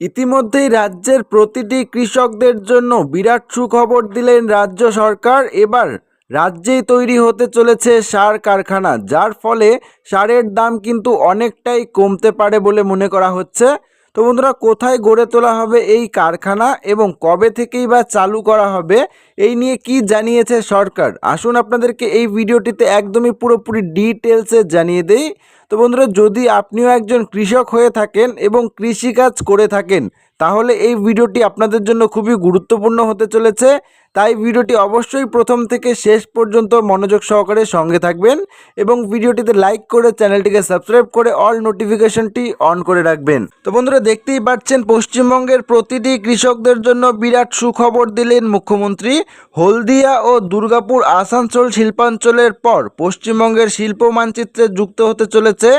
ইতিমধ্যেই রাজ্যের প্রতিটি কৃষকদের জন্য বিরাট সুখবর দিলেন রাজ্য সরকার। এবার রাজ্যেই তৈরি হতে চলেছে সার কারখানা, যার ফলে সারের দাম কিন্তু অনেকটাই কমতে পারে বলে মনে করা হচ্ছে। তো বন্ধুরা, কোথায় গড়ে তোলা হবে এই কারখানা এবং কবে থেকেই বা চালু করা হবে, এই নিয়ে কি জানিয়েছে সরকার? আসুন আপনাদেরকে এই ভিডিওটিতে একদমই পুরোপুরি ডিটেলসে জানিয়ে দেই। তো বন্ধুরা, যদি আপনিও একজন কৃষক হয়ে থাকেন এবং কৃষিকাজ করে থাকেন, তাহলে এই ভিডিওটি আপনাদের জন্য খুবই গুরুত্বপূর্ণ হতে চলেছে। তাই ভিডিওটি অবশ্যই প্রথম থেকে শেষ পর্যন্ত মনোযোগ সহকারে সঙ্গে থাকবেন এবং ভিডিওটিতে লাইক করে চ্যানেলটিকে সাবস্ক্রাইব করে অল নোটিফিকেশনটি অন করে রাখবেন। তো বন্ধুরা, দেখতেই পাচ্ছেন পশ্চিমবঙ্গের প্রতিটি কৃষকদের জন্য বিরাট সুখবর দিলেন মুখ্যমন্ত্রী। হলদিয়া ও দুর্গাপুর আসানসোল শিল্পাঞ্চলের পর পশ্চিমবঙ্গের শিল্প মানচিত্রে যুক্ত হতে চলেছে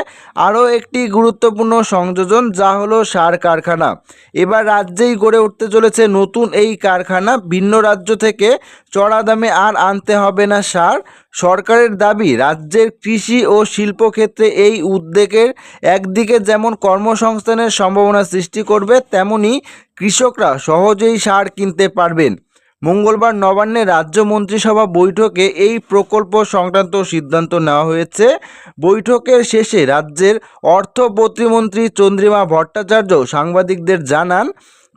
আরও একটি গুরুত্বপূর্ণ সংযোজন, যা হলো সার কারখানা। এবার রাজ্যেই গড়ে উঠতে চলেছে নতুন এই কারখানা। ভিন্ন রাজ্য থেকে চড়া দামে আর আনতে হবে না সার। সরকারের দাবি, রাজ্যের কৃষি ও শিল্প ক্ষেত্রে এই উদ্যোগের একদিকে যেমন কর্মসংস্থানের সম্ভাবনা সৃষ্টি করবে, তেমনি কৃষকরা সহজেই সার কিনতে পারবেন। মঙ্গলবার নবান্নে রাজ্য মন্ত্রিসভা বৈঠকে এই প্রকল্প সংক্রান্ত সিদ্ধান্ত নেওয়া হয়েছে। বৈঠকের শেষে রাজ্যের অর্থ প্রতিমন্ত্রী চন্দ্রিমা ভট্টাচার্য সাংবাদিকদের জানান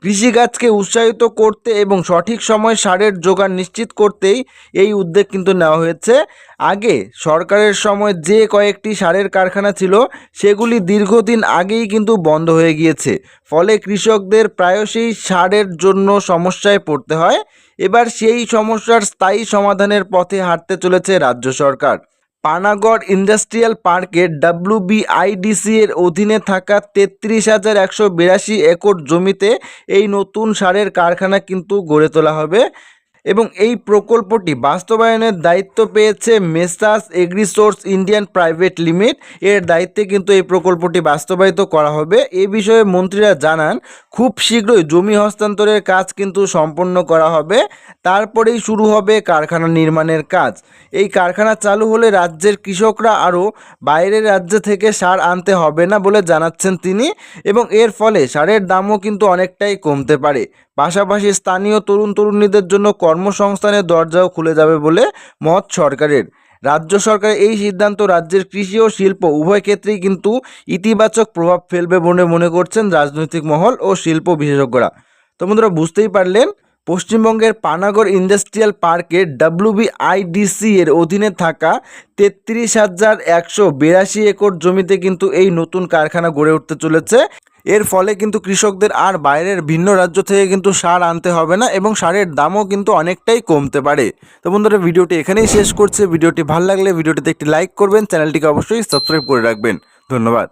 কৃষিকাজকে উৎসাহিত করতে এবং সঠিক সময়ে সারের যোগান নিশ্চিত করতেই এই উদ্যোগ কিন্তু নেওয়া হয়েছে। আগে সরকারের সময় যে কয়েকটি সারের কারখানা ছিল, সেগুলি দীর্ঘদিন আগেই কিন্তু বন্ধ হয়ে গিয়েছে। ফলে কৃষকদের প্রায়শই সারের জন্য সমস্যায় পড়তে হয়। এবার সেই সমস্যার স্থায়ী সমাধানের পথে হাঁটতে চলেছে রাজ্য সরকার। পানাগড় ইন্ডাস্ট্রিয়াল পার্কের ডাব্লিউবিআইডিসি এর অধীনে থাকা তেত্রিশ হাজার একশো বিরাশি একর জমিতে এই নতুন সারের কারখানা কিন্তু গড়ে তোলা হবে। এবং এই প্রকল্পটি বাস্তবায়নের দায়িত্ব পেয়েছে Messrs Agrisource Indian private limited এর দায়িত্বে কিন্তু এই প্রকল্পটি বাস্তবায়িত করা হবে। এ বিষয়ে মন্ত্রীরা জানান, খুব শীঘ্রই জমি হস্তান্তরের কাজ কিন্তু সম্পন্ন করা হবে। তারপরেই শুরু হবে কারখানা নির্মাণের কাজ। এই কারখানা চালু হলে রাজ্যের কৃষকরা আরও বাইরের রাজ্য থেকে সার আনতে হবে না বলে জানাচ্ছেন তিনি এবং এর ফলে সারের দামও কিন্তু অনেকটাই কমতে পারে। পাশাপাশি স্থানীয় তরুণ তরুণীদের জন্য কর্মসংস্থানের দরজাও খুলে যাবে বলে মত সরকারের। রাজ্য সরকারের এই সিদ্ধান্ত রাজ্যের কৃষি ও শিল্প উভয় ক্ষেত্রেই কিন্তু ইতিবাচক প্রভাব ফেলবে বলে মনে করছেন রাজনৈতিক মহল ও শিল্প বিশেষজ্ঞরা। তো বন্ধুরা, বুঝতেই পারলেন, পশ্চিমবঙ্গের পানাগড় ইন্ডাস্ট্রিয়াল পার্কের ডাব্লিউবিআইডিসি এর অধীনে থাকা তেত্রিশ হাজার একশো বিরাশি একর জমিতে কিন্তু এই নতুন কারখানা গড়ে উঠতে চলেছে। এর ফলে কিন্তু কৃষকদের আর বাইরের ভিন্ন রাজ্য থেকে কিন্তু সার আনতে হবে না এবং সারের দামও কিন্তু অনেকটাই কমতে পারে। তো বন্ধুরা, ভিডিওটি এখানেই শেষ করছে। ভিডিওটি ভালো লাগলে ভিডিওটিতে একটি লাইক করবেন, চ্যানেলটিকে অবশ্যই সাবস্ক্রাইব করে রাখবেন। ধন্যবাদ।